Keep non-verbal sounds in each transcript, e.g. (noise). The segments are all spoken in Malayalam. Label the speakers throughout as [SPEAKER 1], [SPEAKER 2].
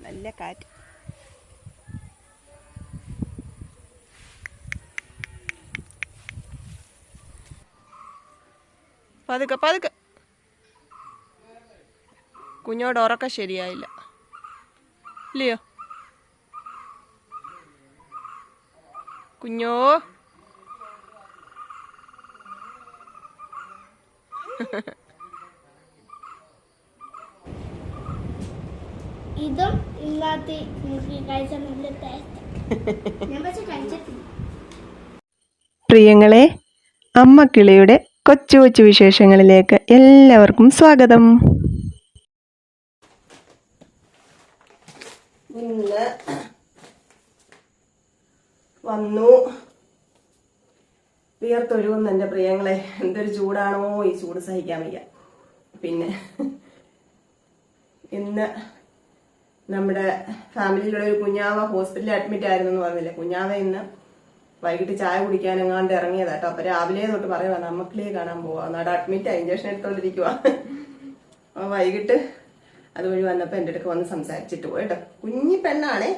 [SPEAKER 1] നല്ല കാറ്റ്. പതുക്കെ പതുക്കെ. കുഞ്ഞോട് ഉറക്കം ശരിയായില്ല. ഇല്ലയോ? കുഞ്ഞോ? (laughs)
[SPEAKER 2] ഇതും ഇന്നത്തെ എനിക്ക് കഴിച്ച നല്ല ടേസ്റ്റ് ഞാൻ പക്ഷെ കഴിച്ചിട്ടില്ല.
[SPEAKER 1] പ്രിയങ്ങളെ അമ്മ കിളിയുടെ കൊച്ചു കൊച്ചു വിശേഷങ്ങളിലേക്ക് എല്ലാവർക്കും സ്വാഗതം. ഇന്ന് വന്നു. വിയർത്തൊഴുകുന്നു എന്റെ പ്രിയങ്ങളെ. എന്തൊരു ചൂടാണോ ഈ ചൂട് സഹിക്കാൻ വയ്യ. പിന്നെ ഇന്ന് നമ്മുടെ ഫാമിലിയിലുള്ള ഒരു കുഞ്ഞാവ ഹോസ്പിറ്റലിൽ അഡ്മിറ്റ് ആയിരുന്നു എന്ന് പറഞ്ഞില്ലേ? കുഞ്ഞാവ ഇന്ന് വൈകിട്ട് ചായ കുടിക്കാൻ എങ്ങാണ്ട് ഇറങ്ങിയതാ കേട്ടോ. അപ്പൊ രാവിലെ തൊട്ട് പറയുക നമുക്കിലേ കാണാൻ പോവാ. നാട് അഡ്മിറ്റ് ആയി ഇഞ്ചക്ഷൻ എടുത്തോണ്ടിരിക്കുക അപ്പൊ വൈകിട്ട് അതുവഴി വന്നപ്പോ എന്റെ അടുക്ക് വന്ന് സംസാരിച്ചിട്ട് പോയി കേട്ടോ. കുഞ്ഞി പെണ്ണാണേ.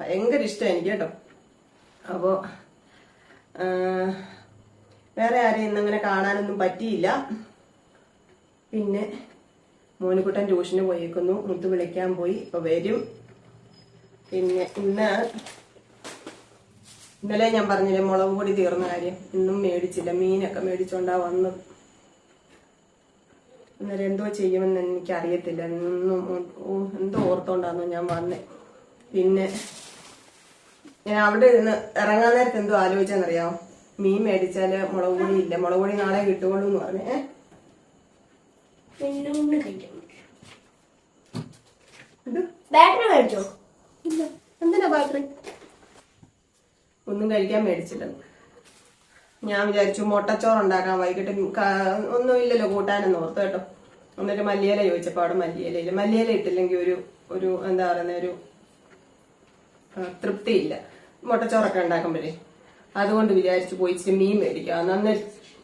[SPEAKER 1] ഭയങ്കര ഇഷ്ടം എനിക്ക് കേട്ടോ. അപ്പോ വേറെ ആരെയും ഇന്നങ്ങനെ കാണാനൊന്നും പറ്റിയില്ല. പിന്നെ മോനുകുട്ടൻ ട്യൂഷന് പോയേക്കുന്നു. മുത്ത് വിളിക്കാൻ പോയി. ഇപ്പൊ വരും. പിന്നെ ഇന്ന് ഇന്നലെ ഞാൻ പറഞ്ഞില്ലേ മുളക് പൊടി തീർന്ന കാര്യം. ഇന്നും മേടിച്ചില്ല. മീനൊക്കെ മേടിച്ചോണ്ടാ വന്നത്. അന്നേരം എന്തോ ചെയ്യുമെന്ന് എനിക്ക് അറിയത്തില്ല ഇന്നും എന്തോ ഓർത്തോണ്ടാന്നു ഞാൻ വന്നേ. പിന്നെ ഞാൻ അവിടെ ഇരുന്ന് ഇറങ്ങാൻ നേരത്ത് എന്തോ ആലോചിച്ചെന്നറിയാമോ മീൻ മേടിച്ചാൽ മുളക് പൊടി ഇല്ല. മുളക് പൊടി നാളെ കിട്ടുകയുള്ളൂ എന്ന് പറഞ്ഞേ ഏ?
[SPEAKER 2] പിന്നെ ഒന്ന് കഴിക്കണം
[SPEAKER 1] ഇത്
[SPEAKER 2] ബാറ്ററി മേടിച്ചോ?
[SPEAKER 1] ഇല്ല. എന്തിനാ ബാറ്ററി ഒന്നും കഴിക്കാൻ മേടിച്ചില്ല ഞാൻ വിചാരിച്ചു മുട്ടച്ചോറ് ഉണ്ടാക്കാൻ വൈകിട്ട് ക- ഒന്നും ഇല്ലല്ലോ കൂട്ടാനെന്ന് ഓർത്തു കേട്ടോ. എന്നിട്ട് മല്ലിയില ചോദിച്ചപ്പോ അവിടെ മല്ലിയില ഇല്ല മല്ലിയില ഇട്ടില്ലെങ്കിൽ ഒരു ഒരു എന്താ പറയുന്ന ഒരു തൃപ്തി തൃപ്തിയില്ല. മുട്ടച്ചോറൊക്കെ ഉണ്ടാക്കുമ്പോഴേ. അതുകൊണ്ട് വിചാരിച്ചു പോയി ഇച്ചിരി മീൻ മേടിക്കാം. അന്ന്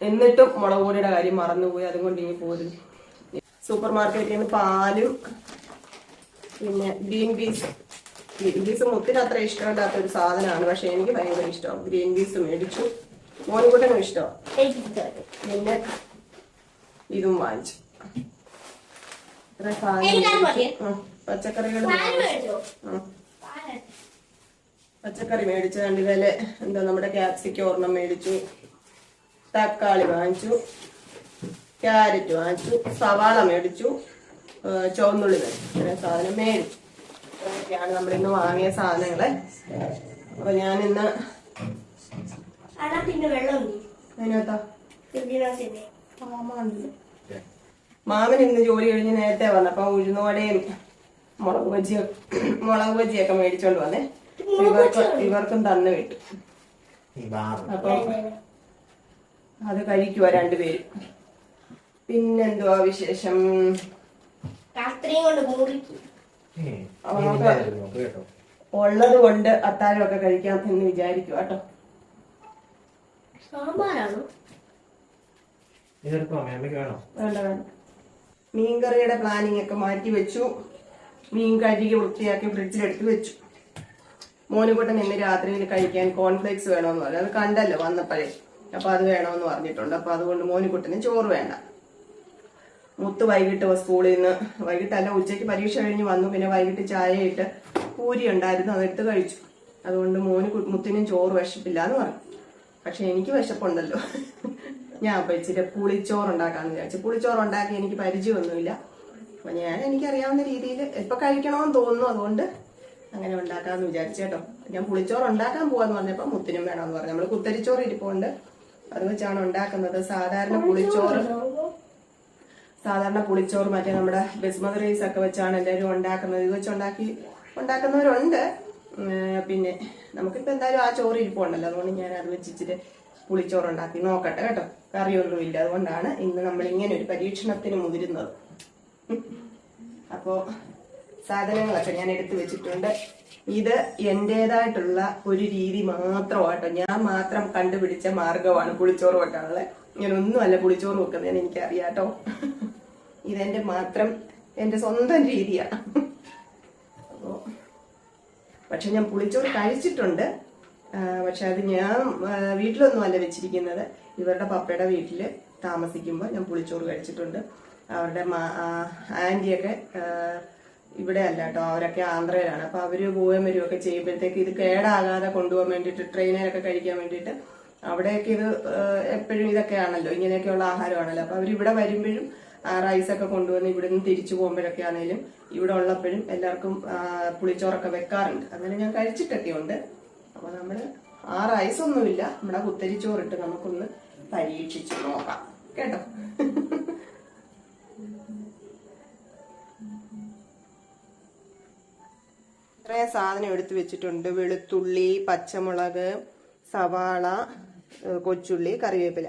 [SPEAKER 1] എന്നിട്ടും മുളക് പൊടിയുടെ കാര്യം മറന്നുപോയി. അതുകൊണ്ട് ഇനി പോരും സൂപ്പർ മാർക്കറ്റിൽ നിന്ന് പാലും പിന്നെ ഗ്രീൻ പീസ് ഗ്രീൻ പീസ് മുത്തിന് അത്ര ഇഷ്ടമില്ലാത്ത ഒരു സാധനമാണ്. പക്ഷെ എനിക്ക് ഭയങ്കര ഇഷ്ടം. ഗ്രീൻ പീസ് മേടിച്ചു. മോൻകുട്ടനും ഇഷ്ടമാണ്
[SPEAKER 2] എനിക്ക്
[SPEAKER 1] പിന്നെ ഇതും വാങ്ങിച്ചു. പച്ചക്കറികളും പച്ചക്കറികൾ പച്ചക്കറി മേടിച്ചു. രണ്ട് എന്താ നമ്മുടെ ക്യാപ്സിക്ക ഒരെണ്ണം മേടിച്ചു. തക്കാളി വാങ്ങിച്ചു. ക്യാരറ്റ് വാങ്ങിച്ചു. സവാള മേടിച്ചു. ചുവന്നുള്ളി വരും. അങ്ങനെ സാധനം മേലും ഇതൊക്കെയാണ് നമ്മൾ ഇന്ന് വാങ്ങിയ സാധനങ്ങൾ. അപ്പൊ ഞാൻ ഇന്ന്
[SPEAKER 2] അതിനകത്ത്?
[SPEAKER 1] മാമൻ ഇന്ന് ജോലി കഴിഞ്ഞ് നേരത്തെ വന്നപ്പോ ഉഴുന്നോടെയും മുളക് ബജി മുളക് ബജിയൊക്കെ മേടിച്ചോണ്ട് വന്നേ. ഇവർക്ക് ഇവർക്കും തന്നു വിട്ടു. അപ്പൊ അത് കഴിക്കുവാ രണ്ടുപേരും. പിന്നെന്തുവാ വിശേഷം?
[SPEAKER 2] രാത്രിയും കൊണ്ട് മുറിക്കും
[SPEAKER 3] ഒക്കെ
[SPEAKER 1] ഉള്ളത് കൊണ്ട് അത്താഴമൊക്കെ കഴിക്കാം എന്ന് വിചാരിക്കും കേട്ടോ.
[SPEAKER 2] സാമ്പാറാണോ?
[SPEAKER 1] വേണ്ട വേണ്ട. മീൻകറിയുടെ പ്ലാനിങ് ഒക്കെ മാറ്റി വെച്ചു. മീൻ കഴുകി വൃത്തിയാക്കി ഫ്രിഡ്ജിലെടുത്ത് വെച്ചു. മോനുകുട്ടൻ ഇന്ന് രാത്രിയിൽ കഴിക്കാൻ കോൺഫ്ലേക്സ് വേണമെന്ന് പറഞ്ഞു. അത് കണ്ടല്ലോ വന്നപ്പോഴേ. അപ്പൊ അത് വേണമെന്ന് പറഞ്ഞിട്ടുണ്ട്. അപ്പൊ അതുകൊണ്ട് മോനുകുട്ടന് ചോറ് വേണ്ട. മുത്ത് വൈകിട്ട് സ്കൂളിൽ നിന്ന് വൈകിട്ടല്ല ഉച്ചയ്ക്ക് പരീക്ഷ കഴിഞ്ഞ് വന്നു. പിന്നെ വൈകിട്ട് ചായ ഇട്ട് പൂരി ഉണ്ടായിരുന്നു. അതെടുത്ത് കഴിച്ചു. അതുകൊണ്ട് മോന് മുത്തിനും ചോറ് വിശപ്പില്ല എന്ന് പറഞ്ഞു. പക്ഷെ എനിക്ക് വിശപ്പുണ്ടല്ലോ. ഞാൻ അപ്പൊ ഇച്ചിരി പുളിച്ചോറ് ഉണ്ടാക്കാന്ന് വിചാരിച്ചു. പുളിച്ചോറ് ഉണ്ടാക്കി എനിക്ക് പരിചയമൊന്നുമില്ല. അപ്പൊ ഞാൻ എനിക്കറിയാവുന്ന രീതിയിൽ ഇപ്പൊ കഴിക്കണമെന്ന് തോന്നുന്നു. അതുകൊണ്ട് അങ്ങനെ ഉണ്ടാക്കാന്ന് വിചാരിച്ചു കേട്ടോ. ഞാൻ പുളിച്ചോറ് ഉണ്ടാക്കാൻ പോവാന്ന് പറഞ്ഞപ്പോ മുത്തിനും വേണമെന്ന് പറഞ്ഞു. നമ്മൾ കുത്തരിച്ചോറ് ഇരിപ്പുണ്ട്. അത് വെച്ചാണ് ഉണ്ടാക്കുന്നത്. സാധാരണ പുളിച്ചോറ്. സാധാരണ പുളിച്ചോറ് മറ്റേ നമ്മുടെ ബസ്മതി റൈസ് ഒക്കെ വെച്ചാണ് എല്ലാവരും ഉണ്ടാക്കുന്നത്. ഇത് വെച്ച് ഉണ്ടാക്കി ഉണ്ടാക്കുന്നവരുണ്ട്. പിന്നെ നമുക്കിപ്പോൾ എന്തായാലും ആ ചോറ് ഇരിപ്പുണ്ടല്ലോ. അതുകൊണ്ട് ഞാൻ അത് വെച്ചിട്ട് പുളിച്ചോറ് ഉണ്ടാക്കി നോക്കട്ടെ കേട്ടോ. കറിയൊന്നുമില്ല അതുകൊണ്ടാണ് ഇന്ന് നമ്മൾ ഇങ്ങനെ ഒരു പരീക്ഷണത്തിന് മുതിരുന്നത്. അപ്പോൾ സാധനങ്ങളൊക്കെ ഞാൻ എടുത്തു വെച്ചിട്ടുണ്ട്. ഇത് എന്റെതായിട്ടുള്ള ഒരു രീതി മാത്രമാട്ടോ. ഞാൻ മാത്രം കണ്ടുപിടിച്ച മാർഗമാണ് പുളിച്ചോറ് വെക്കാനുള്ളത്. ഞാൻ ഒന്നുമല്ല പുളിച്ചോറ് എനിക്കറിയാം എനിക്കറിയാട്ടോ. ഇതെന്റെ മാത്രം എന്റെ സ്വന്തം രീതിയാ. അപ്പോ പക്ഷെ ഞാൻ പുളിച്ചോറ് കഴിച്ചിട്ടുണ്ട്. പക്ഷെ അത് ഞാൻ വീട്ടിലൊന്നും അല്ല വെച്ചിരിക്കുന്നത്. ഇവരുടെ പപ്പയുടെ വീട്ടിൽ താമസിക്കുമ്പോൾ ഞാൻ പുളിച്ചോറ് കഴിച്ചിട്ടുണ്ട്. അവരുടെ ആന്റിയൊക്കെ ഇവിടെ അല്ല കേട്ടോ അവരൊക്കെ ആന്ധ്രയിലാണ്. അപ്പൊ അവർ പോവുകയും വരികയൊക്കെ ചെയ്യുമ്പോഴത്തേക്ക് ഇത് കേടാകാതെ കൊണ്ടുപോകാൻ വേണ്ടിയിട്ട് ട്രെയിനിലൊക്കെ കഴിക്കാൻ വേണ്ടിയിട്ട് അവിടെയൊക്കെ ഇത് എപ്പോഴും ഇതൊക്കെ ഇതൊക്കെയാണല്ലോ ഇങ്ങനെയൊക്കെയുള്ള ആഹാരമാണല്ലോ. അപ്പൊ അവരിവിടെ വരുമ്പോഴും റൈസൊക്കെ കൊണ്ടുവന്ന് ഇവിടെ നിന്ന് തിരിച്ചു പോകുമ്പോഴൊക്കെ ആണെങ്കിലും ഇവിടെ ഉള്ളപ്പോഴും എല്ലാവർക്കും പുളിച്ചോറൊക്കെ വെക്കാറുണ്ട്. അങ്ങനെ ഞാൻ കഴിച്ചിട്ടൊക്കെ ഉണ്ട് അപ്പൊ നമ്മൾ ആ റൈസ് ഒന്നുമില്ല നമ്മുടെ കുത്തരിച്ചോറിട്ട് നമുക്കൊന്ന് പരീക്ഷിച്ച് നോക്കാം. കേട്ടോ? ഇത്രയും സാധനം എടുത്തു വെച്ചിട്ടുണ്ട്. വെളുത്തുള്ളി പച്ചമുളക് സവാള കൊച്ചുള്ളി കറിവേപ്പില.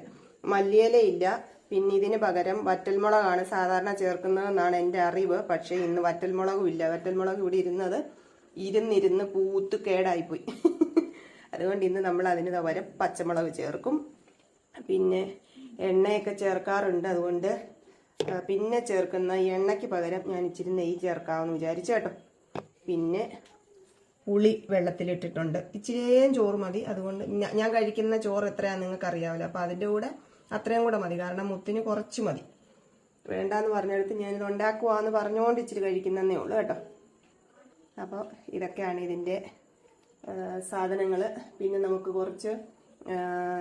[SPEAKER 1] മല്ലിയില ഇല്ല പിന്നെ ഇതിന് പകരം വറ്റൽമുളകാണ് സാധാരണ ചേർക്കുന്നതെന്നാണ് എന്റെ അറിവ്. പക്ഷേ ഇന്ന് വറ്റൽമുളകും ഇല്ല വറ്റൽമുളക് ഇവിടെ ഇരുന്നത് ഇരുന്നിരുന്ന് പൂത്ത് കേടായിപ്പോയി. (laughs) അതുകൊണ്ട് ഇന്ന് നമ്മൾ അതിന് പകരം പച്ചമുളക് ചേർക്കും. പിന്നെ എണ്ണയൊക്കെ ചേർക്കാറുണ്ട്. അതുകൊണ്ട് പിന്നെ ചേർക്കുന്ന എണ്ണയ്ക്ക് പകരം ഞാൻ ഇച്ചിരി നെയ്യ് ചേർക്കാമെന്ന് വിചാരിച്ചു കേട്ടോ. പിന്നെ പുളി വെള്ളത്തിലിട്ടിട്ടുണ്ട്. ഇച്ചിരിയും ചോറ് മതി. അതുകൊണ്ട് ഞാൻ കഴിക്കുന്ന ചോറ് എത്രയാണെന്ന് നിങ്ങൾക്ക് അറിയാവില്ല അപ്പം അതിന്റെ കൂടെ അത്രയും കൂടെ മതി. കാരണം മുത്തിന് കുറച്ച് മതി. വേണ്ടാന്ന് പറഞ്ഞെടുത്ത് ഞാനിത് ഉണ്ടാക്കുവാന്ന് പറഞ്ഞുകൊണ്ട് ഇച്ചിരി കഴിക്കുന്നതേ ഉള്ളൂ കേട്ടോ. അപ്പോൾ ഇതൊക്കെയാണ് ഇതിന്റെ സാധനങ്ങൾ പിന്നെ നമുക്ക് കുറച്ച്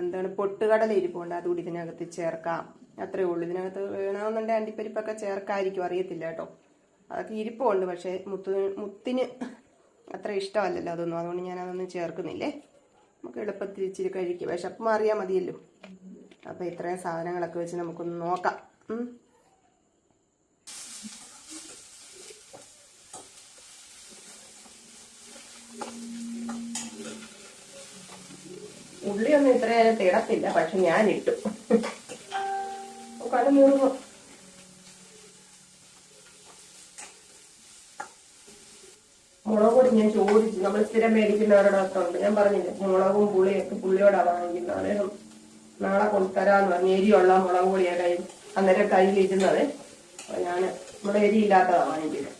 [SPEAKER 1] എന്താണ് പൊട്ടുകടല ഇരിപ്പുണ്ട് അതുകൂടി ഇതിനകത്ത് ചേർക്കാം. അത്രേ ഉള്ളൂ. ഇതിനകത്ത് വേണമെന്നുണ്ടെങ്കിൽ അണ്ടിപ്പരിപ്പൊക്കെ ചേർക്കായിരിക്കും അറിയത്തില്ല കേട്ടോ. അതൊക്കെ ഇരിപ്പുണ്ട്. പക്ഷേ മുത്ത് മുത്തിന് അത്ര ഇഷ്ടമല്ലല്ലോ അതൊന്നും. അതുകൊണ്ട് ഞാൻ അതൊന്നും ചേർക്കുന്നില്ലേ? നമുക്ക് എളുപ്പത്തിൽ ഇച്ചിരി കഴിക്കും. വിശപ്പ് മാറിയാൽ മതിയല്ലോ. അപ്പം ഇത്രയും സാധനങ്ങളൊക്കെ വെച്ച് നമുക്കൊന്ന് നോക്കാം. ഉള്ളിയൊന്നും ഇത്ര നേരത്തെ ഇടത്തില്ല പക്ഷെ ഞാൻ ഇട്ടു കട മുറുകും മുളക് പൊടി ഞാൻ ചോദിച്ചു നമ്മൾ സ്ഥിരം മേടിക്കുന്നവരുടെ ഉണ്ട് ഞാൻ പറഞ്ഞില്ലേ മുളകും പുളിയൊക്കെ പുള്ളിയോടാ വാങ്ങിക്കുന്നത്. അദ്ദേഹം നാളെ കൊണ്ടുതരാന്ന് പറഞ്ഞു. എരിയുള്ള മുളക് പൊടിയാ കയ്യിൽ അന്നേരം കയ്യിലിരുന്നത് അപ്പൊ ഞാൻ എരി ഇല്ലാത്തതാ വാങ്ങിക്കുന്നത്.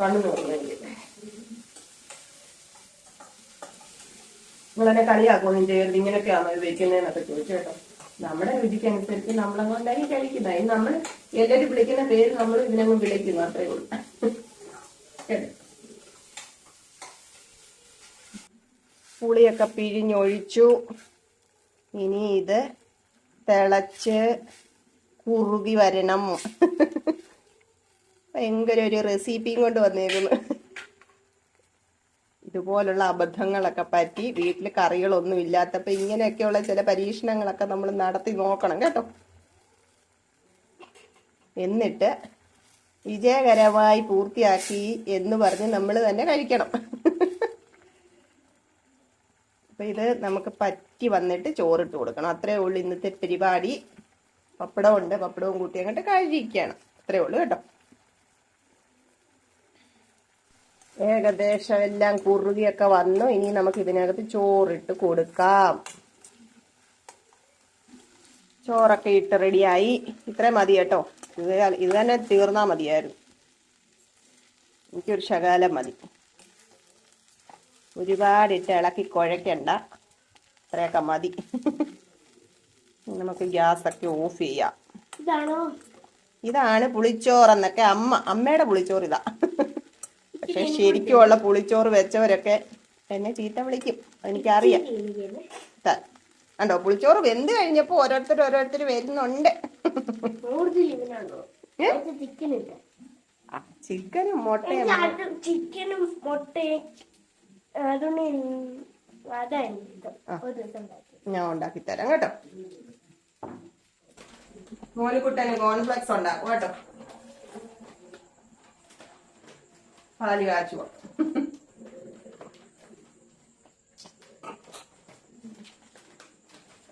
[SPEAKER 1] കണ്ണു നോക്കുന്നെങ്കിൽ നിങ്ങളെന്നെ കളിയാക്കുകയും ചെയ്യരുത്. ഇങ്ങനെയൊക്കെയാണോ ഇത് വെക്കുന്നതെന്നൊക്കെ ചോദിച്ചു കേട്ടോ. നമ്മുടെ രുചിക്കനുസരിച്ച് നമ്മളങ്ങോട്ടായി കഴിക്കുന്നത്. നമ്മൾ എല്ലാവരും വിളിക്കുന്ന പേര് നമ്മൾ ഇതിനങ്ങ് വിളിക്കുന്നു. അത്രേ ഉള്ളൂ. കേട്ടോ? പുളിയൊക്കെ പിഴിഞ്ഞൊഴിച്ചു. ഇനി ഇത് തിളച്ച് കുറുകി വരണം. ഭയങ്കര ഒരു റെസിപ്പിയും കൊണ്ട് വന്നേക്കുന്നു. ഇതുപോലുള്ള അബദ്ധങ്ങളൊക്കെ പറ്റി വീട്ടിൽ കറികളൊന്നും ഇല്ലാത്തപ്പോൾ ഇങ്ങനെയൊക്കെയുള്ള ചില പരീക്ഷണങ്ങളൊക്കെ നമ്മൾ നടത്തി നോക്കണം കേട്ടോ. എന്നിട്ട് വിജയകരമായി പൂർത്തിയാക്കി എന്ന് പറഞ്ഞ് നമ്മൾ തന്നെ കഴിക്കണം. അപ്പൊ ഇത് നമുക്ക് പറ്റി വന്നിട്ട് ചോറിട്ട് കൊടുക്കണം. അത്രേ ഉള്ളൂ ഇന്നത്തെ പരിപാടി. പപ്പടം ഉണ്ട്. പപ്പടവും കൂട്ടി അങ്ങോട്ട് കഴിക്കുകയാണ് അത്രേ ഉള്ളൂ കേട്ടോ. ഏകദേശം എല്ലാം കുറുകിയൊക്കെ വന്നു. ഇനി നമുക്ക് ഇതിനകത്ത് ചോറിട്ട് കൊടുക്കാം. ചോറൊക്കെ ഇട്ട് റെഡിയായി. ഇത്രയും മതി കേട്ടോ. ഇത് ഇത് തന്നെ തീർന്നാൽ മതിയായിരുന്നു. എനിക്കൊരു ശകാലം മതി. ഒരുപാടിട്ട് ഇളക്കി കുഴക്കണ്ട അത്രയൊക്കെ മതി. നമുക്ക് ഗ്യാസൊക്കെ ഓഫ് ചെയ്യാം.
[SPEAKER 2] ഇതാണോ?
[SPEAKER 1] ഇതാണ് പുളിച്ചോറെന്നൊക്കെ അമ്മ അമ്മയുടെ പുളിച്ചോറ് ഇതാ. പക്ഷെ ശരിക്കുമുള്ള പുളിച്ചോറ് വെച്ചവരൊക്കെ എന്നെ ചീത്ത വിളിക്കും. എനിക്കറിയാം. അണ്ടോ കണ്ടോ? പുളിച്ചോറ് വെന്ത് കഴിഞ്ഞപ്പോ ഓരോരുത്തർ ഓരോരുത്തർ വരുന്നുണ്ട്. ചിക്കനും മുട്ടയും
[SPEAKER 2] ചിക്കനും മുട്ടയും
[SPEAKER 1] ഞാൻ ഉണ്ടാക്കി. തരാം കേട്ടോ. മോനുകുട്ടന് കോൺഫ്ലെക്സ് ഉണ്ടാക്കും കേട്ടോ. പാൽ കാച്ചു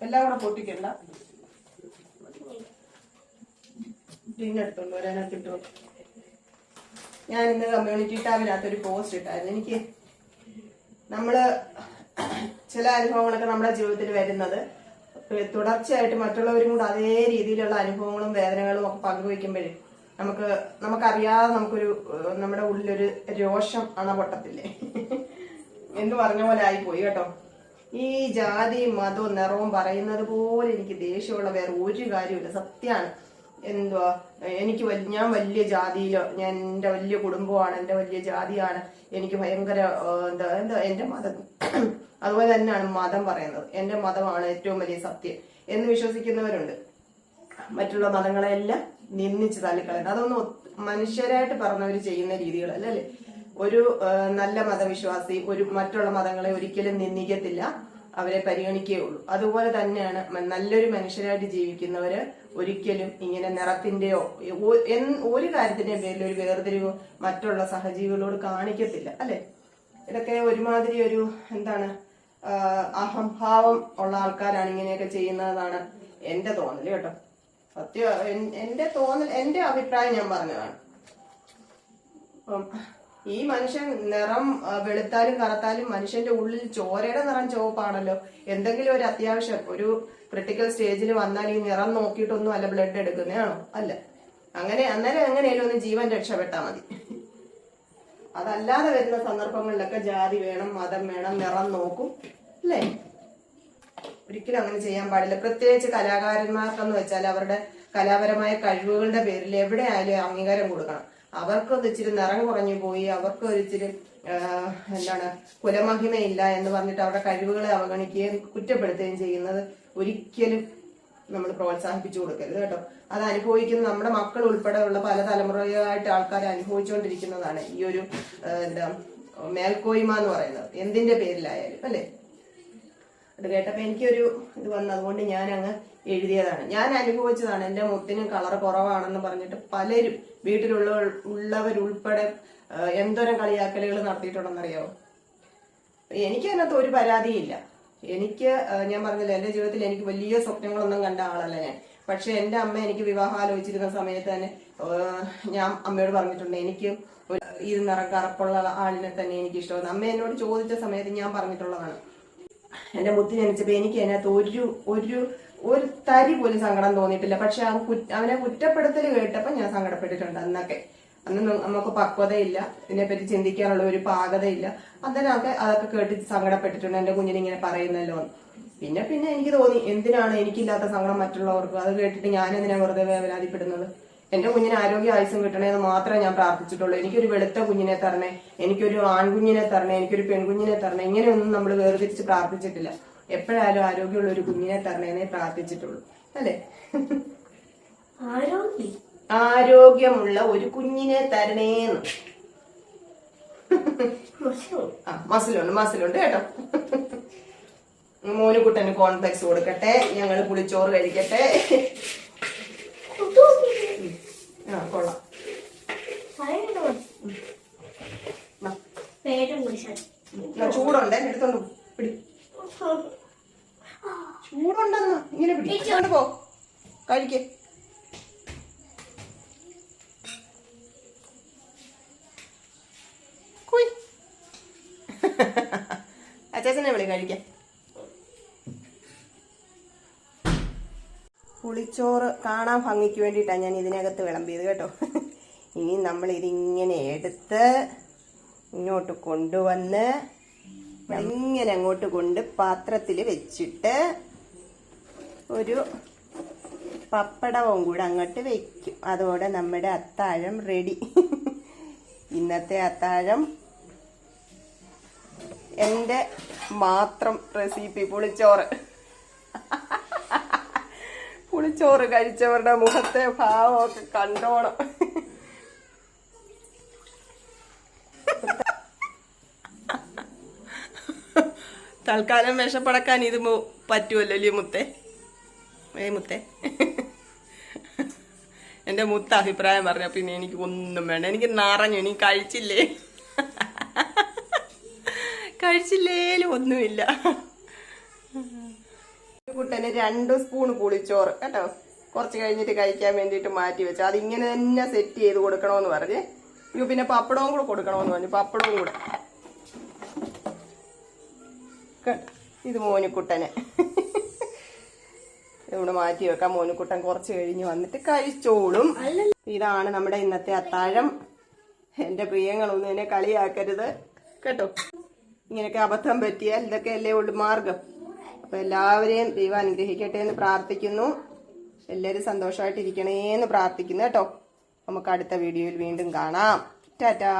[SPEAKER 1] എല്ലാം കൂടെ പൊട്ടിക്കണ്ട. ഇട്ടു. ഞാൻ ഇന്ന് കമ്മ്യൂണിറ്റി ടാബിനകത്ത് ഒരു പോസ്റ്റ് ഇട്ടായിരുന്നു. എനിക്ക് നമ്മൾ ചില അനുഭവങ്ങളൊക്കെ നമ്മുടെ ജീവിതത്തിൽ വരുന്നത്. തുടർച്ചയായിട്ട് മറ്റുള്ളവരും കൂടെ അതേ രീതിയിലുള്ള അനുഭവങ്ങളും വേദനകളും ഒക്കെ പങ്കുവെക്കുമ്പോഴേ നമുക്ക് നമുക്കറിയാതെ നമുക്കൊരു നമ്മുടെ ഉള്ളിലൊരു രോഷം അണ പൊട്ടത്തില്ലേ എന്ന് പറഞ്ഞ പോലെ ആയി പോയി കേട്ടോ. ഈ ജാതി മതവും നിറവും പറയുന്നത് പോലെ എനിക്ക് ദേഷ്യമുള്ള വേറെ ഒരു കാര്യമില്ല സത്യമാണ് എന്തുവാ? എനിക്ക് ഞാൻ വലിയ ജാതിയിലോ ഞാൻ എന്റെ വലിയ കുടുംബമാണ് എന്റെ വലിയ ജാതിയാണ്. എനിക്ക് ഭയങ്കര എന്താ എന്താ എന്റെ മതം. അതുപോലെ തന്നെയാണ് മതം പറയുന്നത്. എന്റെ മതമാണ് ഏറ്റവും വലിയ സത്യം എന്ന് വിശ്വസിക്കുന്നവരുണ്ട്. മറ്റുള്ള മതങ്ങളെല്ലാം നിന്ദിച്ച് തള്ളിക്കളയുന്നത്. അതൊന്നും മനുഷ്യരായിട്ട് പറഞ്ഞവർ ചെയ്യുന്ന രീതികളല്ല അല്ലേ? ഒരു നല്ല മതവിശ്വാസി ഒരു മറ്റുള്ള മതങ്ങളെ ഒരിക്കലും നിന്ദിക്കത്തില്ല. അവരെ പരിഗണിക്കുകയുള്ളൂ അതുപോലെ തന്നെയാണ് നല്ലൊരു മനുഷ്യരായിട്ട് ജീവിക്കുന്നവര് ഒരിക്കലും ഇങ്ങനെ നിറത്തിന്റെയോ ഒരു കാര്യത്തിന്റെയും പേരിൽ ഒരു വേർതിരിവോ മറ്റുള്ള സഹജീവികളോട് കാണിക്കത്തില്ല അല്ലെ? ഇതൊക്കെ ഒരുമാതിരി ഒരു എന്താണ് അഹംഭാവം ഉള്ള ആൾക്കാരാണ് ഇങ്ങനെയൊക്കെ ചെയ്യുന്നതാണ് എന്റെ തോന്നൽ കേട്ടോ. സത്യം എന്റെ തോന്നൽ എന്റെ അഭിപ്രായം ഞാൻ പറഞ്ഞതാണ്. അപ്പം ഈ മനുഷ്യൻ നിറം വെളുത്താലും കറുത്താലും മനുഷ്യന്റെ ഉള്ളിൽ ചോരയുടെ നിറം ചുവപ്പാണല്ലോ. എന്തെങ്കിലും ഒരു അത്യാവശ്യം ഒരു ക്രിട്ടിക്കൽ സ്റ്റേജിൽ വന്നാൽ ഈ നിറം നോക്കിയിട്ടൊന്നും അല്ല ബ്ലഡ് എടുക്കുന്നതാണോ അല്ല. അങ്ങനെ അന്നേരം എങ്ങനെയാലും ഒന്ന് ജീവൻ രക്ഷപ്പെട്ടാൽ മതി. അതല്ലാതെ വരുന്ന സന്ദർഭങ്ങളിലൊക്കെ ജാതി വേണം മതം വേണം നിറം നോക്കും അല്ലേ? ഒരിക്കലും അങ്ങനെ ചെയ്യാൻ പാടില്ല. പ്രത്യേകിച്ച് കലാകാരന്മാർക്കെന്ന് വെച്ചാൽ അവരുടെ കലാപരമായ കഴിവുകളുടെ പേരിൽ എവിടെ ആയാലും അംഗീകാരം കൊടുക്കണം. അവർക്കൊന്ന് ഇച്ചിരി നിറം കുറഞ്ഞു പോയി അവർക്ക് ഒരിച്ചിരി എന്താണ് കുലമഹിമയില്ല എന്ന് പറഞ്ഞിട്ട് അവരുടെ കഴിവുകളെ അവഗണിക്കുകയും കുറ്റപ്പെടുത്തുകയും ചെയ്യുന്നത് ഒരിക്കലും നമ്മൾ പ്രോത്സാഹിപ്പിച്ചു കൊടുക്കരുത് കേട്ടോ. അത് അനുഭവിക്കുന്ന നമ്മുടെ മക്കൾ ഉൾപ്പെടെയുള്ള പല തലമുറയായിട്ട് ആൾക്കാർ അനുഭവിച്ചുകൊണ്ടിരിക്കുന്നതാണ് ഈ ഒരു എന്താ മേൽക്കോയ്മ എന്ന് പറയുന്നത്. എന്തിന്റെ പേരിലായാലും അല്ലേ? അത് കേട്ടപ്പോ എനിക്കൊരു ഇത് വന്നു. അതുകൊണ്ട് ഞാൻ അങ്ങ് എഴുതിയതാണ്. ഞാൻ അനുഭവിച്ചതാണ് എന്റെ മുത്തിന് കളർ കുറവാണെന്ന് പറഞ്ഞിട്ട് പലരും വീട്ടിലുള്ള ഉള്ളവരുൾപ്പെടെ എന്തോരം കളിയാക്കലുകൾ നടത്തിയിട്ടുണ്ടെന്നറിയാവോ എനിക്ക് അതിനകത്ത് ഒരു പരാതിയില്ല. എനിക്ക് ഞാൻ പറഞ്ഞില്ല എന്റെ ജീവിതത്തിൽ എനിക്ക് വലിയ സ്വപ്നങ്ങളൊന്നും കണ്ട ആളല്ല ഞാൻ. പക്ഷെ എന്റെ അമ്മ എനിക്ക് വിവാഹം ആലോചിച്ചിരുന്ന സമയത്ത് തന്നെ ഞാൻ അമ്മയോട് പറഞ്ഞിട്ടുണ്ട് എനിക്ക് ഇത് നിറം കറുപ്പുള്ള ആളിനെ തന്നെ എനിക്ക് ഇഷ്ടമാണ് അമ്മ എന്നോട് ചോദിച്ച സമയത്ത് ഞാൻ പറഞ്ഞിട്ടുള്ളതാണ് എന്റെ ബുദ്ധി ജനിച്ചപ്പോ എനിക്ക് അതിനകത്ത് ഒരു ഒരു ഒരു തരി പോലും സങ്കടം തോന്നിയിട്ടില്ല. പക്ഷെ അവൻ അവനെ കുറ്റപ്പെടുത്തൽ കേട്ടപ്പോ ഞാൻ സങ്കടപ്പെട്ടിട്ടുണ്ട് അന്നൊക്കെ. അന്ന് നമുക്ക് പക്വതയില്ല. ഇതിനെപ്പറ്റി ചിന്തിക്കാനുള്ള ഒരു പാകതയില്ല. അതിനൊക്കെ അതൊക്കെ കേട്ട് സങ്കടപ്പെട്ടിട്ടുണ്ട്. എന്റെ കുഞ്ഞിനെ ഇങ്ങനെ പറയുന്നല്ലോ പിന്നെ പിന്നെ എനിക്ക് തോന്നി എന്തിനാണ് എനിക്കില്ലാത്ത സങ്കടം മറ്റുള്ളവർക്ക്? അത് കേട്ടിട്ട് ഞാൻ എന്തിനാ വെറുതെ വേവലാതിപ്പെടുന്നത്? എന്റെ കുഞ്ഞിന് ആരോഗ്യ ആയുസം കിട്ടണേന്ന് മാത്രമേ ഞാൻ പ്രാർത്ഥിച്ചിട്ടുള്ളൂ. എനിക്കൊരു വെളുത്ത കുഞ്ഞിനെ തരണേ എനിക്കൊരു ആൺകുഞ്ഞിനെ തരണേ എനിക്കൊരു പെൺകുഞ്ഞിനെ തരണേ ഇങ്ങനെയൊന്നും നമ്മൾ വേർതിരിച്ച് പ്രാർത്ഥിച്ചിട്ടില്ല. എപ്പോഴായാലും ആരോഗ്യമുള്ള ഒരു കുഞ്ഞിനെ തരണേനെ പ്രാർത്ഥിച്ചിട്ടുള്ളൂ. അല്ലെ?
[SPEAKER 2] ആരോഗ്യം?
[SPEAKER 1] ആരോഗ്യമുള്ള ഒരു കുഞ്ഞിനെ തരണേന്ന്. ആ മസിലുണ്ട് മസിലുണ്ട് കേട്ടോ. മോനുകുട്ടന് കോൺഫ്ലെക്സ് കൊടുക്കട്ടെ ഞങ്ങൾ പുളിച്ചോറ് കഴിക്കട്ടെ. ആ കൊള്ളാം. ചൂടുണ്ടേ എടുത്തോണ്ട്. പിടി. ചൂടുണ്ടെന്ന് ഇങ്ങനെ പിടിച്ചോണ്ട് പോ. കഴിക്കേ കുയ്. അച്ചാച്ചനെ വിളി കഴിക്കാം. പുളിച്ചോറ് കാണാൻ ഭംഗിക്ക് വേണ്ടിയിട്ടാണ് ഞാൻ ഇതിനകത്ത് വിളമ്പിയത് കേട്ടോ. ഇനി നമ്മൾ ഇതിങ്ങനെ എടുത്ത് ഇങ്ങോട്ട് കൊണ്ടുവന്ന് ഇങ്ങനെ അങ്ങോട്ട് കൊണ്ട് പാത്രത്തിൽ വെച്ചിട്ട് ഒരു പപ്പടവും കൂടെ അങ്ങോട്ട് വെക്കും. അതോടെ നമ്മുടെ അത്താഴം റെഡി ഇന്നത്തെ അത്താഴം എന്റെ മാത്രം റെസിപ്പി പുളിച്ചോറ്. പുളിച്ചോറ് കഴിച്ചവരുടെ മുഖത്തെ ഭാവമൊക്കെ കണ്ടോണം. തൽക്കാലം വിഷപ്പടക്കാൻ ഇത് പറ്റുമല്ലോ അല്ലേ മുത്തേ? ഏ മുത്തേ? എന്റെ മുത്ത അഭിപ്രായം പറഞ്ഞ പിന്നെ എനിക്ക് ഒന്നും വേണ്ട. എനിക്ക് നിറഞ്ഞു ഇനി കഴിച്ചില്ലേ? കഴിച്ചില്ലേലും ഒന്നുമില്ല. കുട്ടന് രണ്ട് സ്പൂൺ പുളിച്ചോറ് കേട്ടോ? കുറച്ച് കഴിഞ്ഞിട്ട് കഴിക്കാൻ വേണ്ടിയിട്ട് മാറ്റി വെച്ചു. അതിങ്ങനെ തന്നെ സെറ്റ് ചെയ്ത് കൊടുക്കണമെന്ന് പറഞ്ഞ്. പിന്നെ പപ്പടവും കൂടെ കൊടുക്കണമെന്ന് പറഞ്ഞു. പപ്പടവും കൂടെ. ഇത് മോനുക്കുട്ടനെ. ഇവിടെ മാറ്റി വെക്കാം. മോനിക്കുട്ടൻ കുറച്ച് കഴിഞ്ഞ് വന്നിട്ട് കഴിച്ചോളും. ഇതാണ് നമ്മുടെ ഇന്നത്തെ അത്താഴം. എന്റെ പ്രിയങ്ങളൊന്നും എന്നെ കളിയാക്കരുത്. കേട്ടോ? ഇങ്ങനെയൊക്കെ അബദ്ധം പറ്റിയാൽ ഇതൊക്കെ അല്ലേ ഉള്ളു മാർഗം. അപ്പൊ എല്ലാവരെയും ദൈവം അനുഗ്രഹിക്കട്ടെ എന്ന് പ്രാർത്ഥിക്കുന്നു. എല്ലാവരും സന്തോഷമായിട്ടിരിക്കണേ എന്ന് പ്രാർത്ഥിക്കുന്നു കേട്ടോ. നമുക്ക് അടുത്ത വീഡിയോയിൽ വീണ്ടും കാണാം.
[SPEAKER 2] ടാറ്റാ.